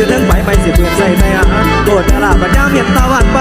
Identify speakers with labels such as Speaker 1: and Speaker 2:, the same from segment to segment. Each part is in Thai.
Speaker 1: คือเรื่องใบไเสียเปลือกใส่ใจอะโกรธกะลาบัดยามเห็นตะวันป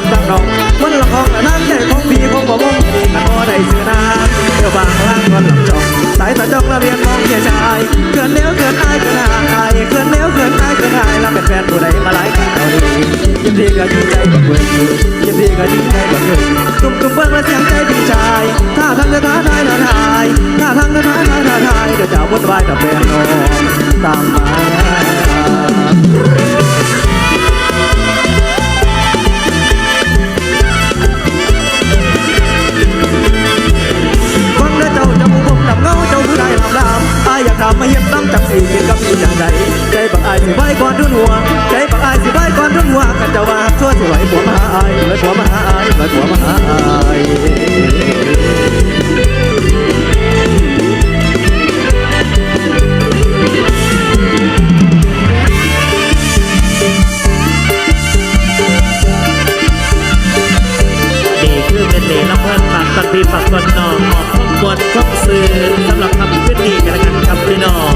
Speaker 1: ยัน้ำตั้งนองมันละของละน้ำใจของพี่ของบ่วงนี่กันบ่ได้ซื้อน้ำเดี๋ยวบางล่างวันหลับจองสายตาจ้องละเรียนมองเกียชายเกินเลี้ยวเกินอายเกินอายเกินเลี้ยวเกินอายเกินอายแล้วเป็นแฟนผู้ใดมาหลายกันเอาดียินดีก็ดีใจบักเบิกยินดีก็ดีใจบักเบิกตุ้มตุ้มเบิ้งและเสียงใจดีใจถ้าทางจะท้าทายท้าทายถ้าทางจะท้าทายท้าทายเดี๋ยวจะวุ่นวายกับแฟนน้องตามมาำอายอยากทำมาเย็บน้ำจับสีกินกับพี่จังใดใจบักอายสิไว้ก่อนทุนหัวใจบักอายสิไว้ก่อนทุนหัวกันจะว่าทั่วสวยหัวมาหาอายไหวผัวมาหาอายไหวผัวมหาอาย
Speaker 2: ฝากตักพี่ฝากตนน้องออกข้อมวลข้อสื่อสำหรับคำขึ้นดีกันแล้วกันครับพี่น้อง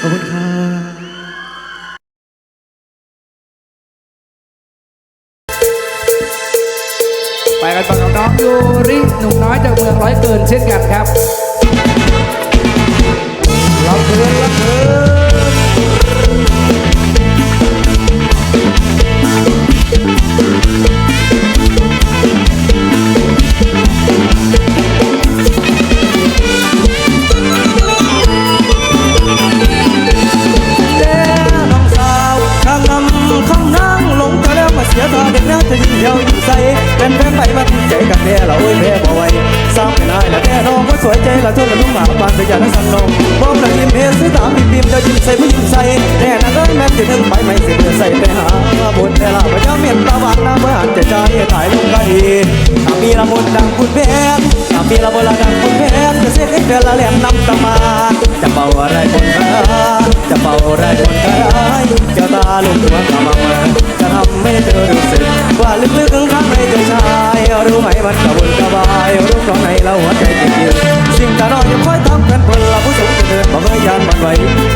Speaker 1: ขอบคุณครับ
Speaker 3: ไปกันต่อกับน้องยูริหนุ่มน้อยจากเมืองร้อยเกินเช่นกันครับ รับเพื่อนรับเพื่อน
Speaker 1: จะยิ่งเหี่ยวยิ่งใสเป็นแฟนไปมาที่ใจกับแด่เราโอ้ยแพ้บ่ไหวสร้างเป็นนายละแด่น้องก็สวยใจละทุกละนุ่มหมาปานไปอย่างนั้นสั่งน้องบอกละยิ้มเห็นซื้อตามพิมพิมจะยิ้มใส่ผู้ยิ้มใส่แด่นั่นเอ้ยแม่ที่ถึงไปไม่เสียเดือใส่ไปหาบนแต่ละพระเจ้าเมียนตาหวานน้ำเมื่อหันจะใจถ่ายลงก็ดีถ้ามีละมุนดังคุณแพนถ้ามีละมุนละดังคุณแพนจะเสียให้เดือละแหลมน้ำตามาจะเป่าอะไรบนกระดาษจะเป่าอะไรบนกระดาษเจ้าตาลูกหัวกำมังจะทำให้เธอรู้สึก รู้ไหมมันกระวนกระวายรู้ตรงไหนแล้วหัวใจจริงๆสิ่งตาน้อยยังคอยทำกันเพลละผู้ชมจะเดินบอกเอ้ยยานมันไหว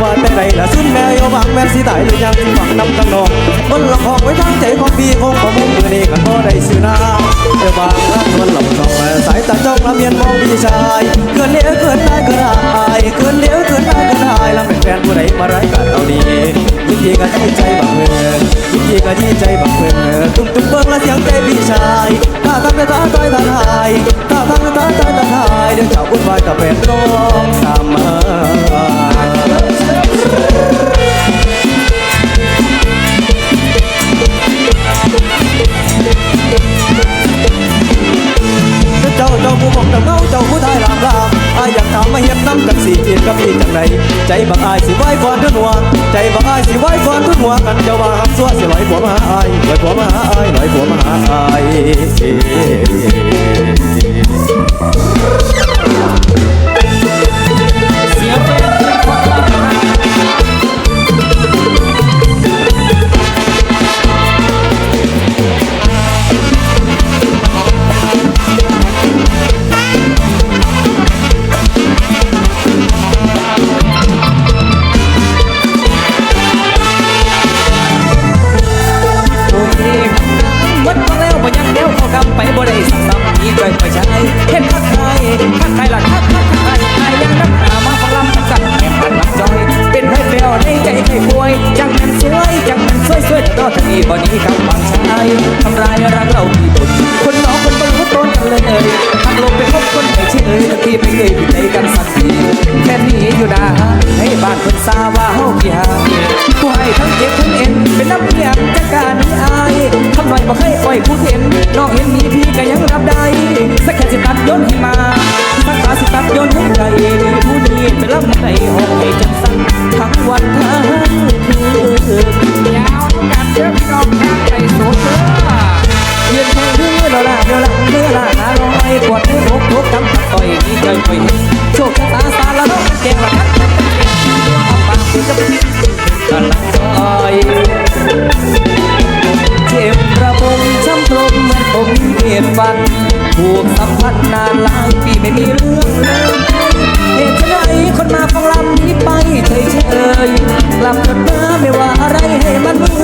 Speaker 1: ว่าแต่ใดละสุดแม่โยบังแม่สีตายหรือยังที่ฝังน้ำตั้งนองบนละครไว้ทางใจของพี่คงของมุมมือนี้กันก็ได้ซื้อน้ำเดี๋ยวบางรักนวลหลับนองสายตาจ้องละเมียนมองพี่ชายเกินเลี้ยวเกินได้เกินอายเกินเลี้ยวเกินได้เกินอายแล้วเป็นแฟนผู้ใดมาไร้กันเอาดียิ่งดีก็ดีใจบังเอิญยิ่งดีก็ดีใจบังเอิญตุ้มตุ้มเบิ้งและเสียงใจพี่ชาย ถ้าทำจะท้าทายท้าทายถ้าทำจะท้าทายท้าทายเดี๋ยวจะวุ่นวายกับแฟนน้องตามาเจ้าเจ้าผู้บอกจ้าเงาเจ้าผู้ทายลามลามอายอยากถามมาเห็นน้ำกันสีเกียนกับพี่จังไรใจบักอายสิไว้ก่อนทุนหัวใจบักอายสิไว้ก่อนทุนหัวกันเจ้าว่าหักซัวสิลอยผัวมาหาอายลอยผัวมาหาอายลอยผัวมาหาอาย ต่อทั้งนี้บ่นี้คำบางชายทำลายรักเราที่ตนคนน้องคนบรรลุต้นกันเลยเอ่ยทางลงไปพบคนไหนเฉยทั้งที่ไม่เคยผิดใจกันสักทีแค่นี้อยู่นะให้บ้านคนซาว่าเฮาพี่หาผู้ให้ทั้งเจ็บทั้งเอ็นเป็นน้ำเพียงจักการนี้อายทำหน่อยบ่เคยปล่อยผู้เห็นน้องเห็นมีพี่ก็ยังรับได้สักแค่สิตัดโยนให้มาสักขาสิตัดโยนให้ใจผู้นี้เป็นลำใจห้องให้จัง คื
Speaker 3: อเรา
Speaker 1: ละเละเมื่อละนาลอยปวดมืออกทุกทำตัดต่อยดีใจไปโชคชะตาสารละน้องเก่งละคักตัวออกปากคือจะเป็นกำลังซอยเจ็บระบมช้ำตรงเหมือนผมเหตุฟันผ
Speaker 3: ถูกสัมพันธ์นานหลายปีไม่มีเรื่องเลยเหตุไฉนคนมาฟังลำนี้ไปเฉยเฉยกลับกันมาไม่ว่าอะไรให้มันเ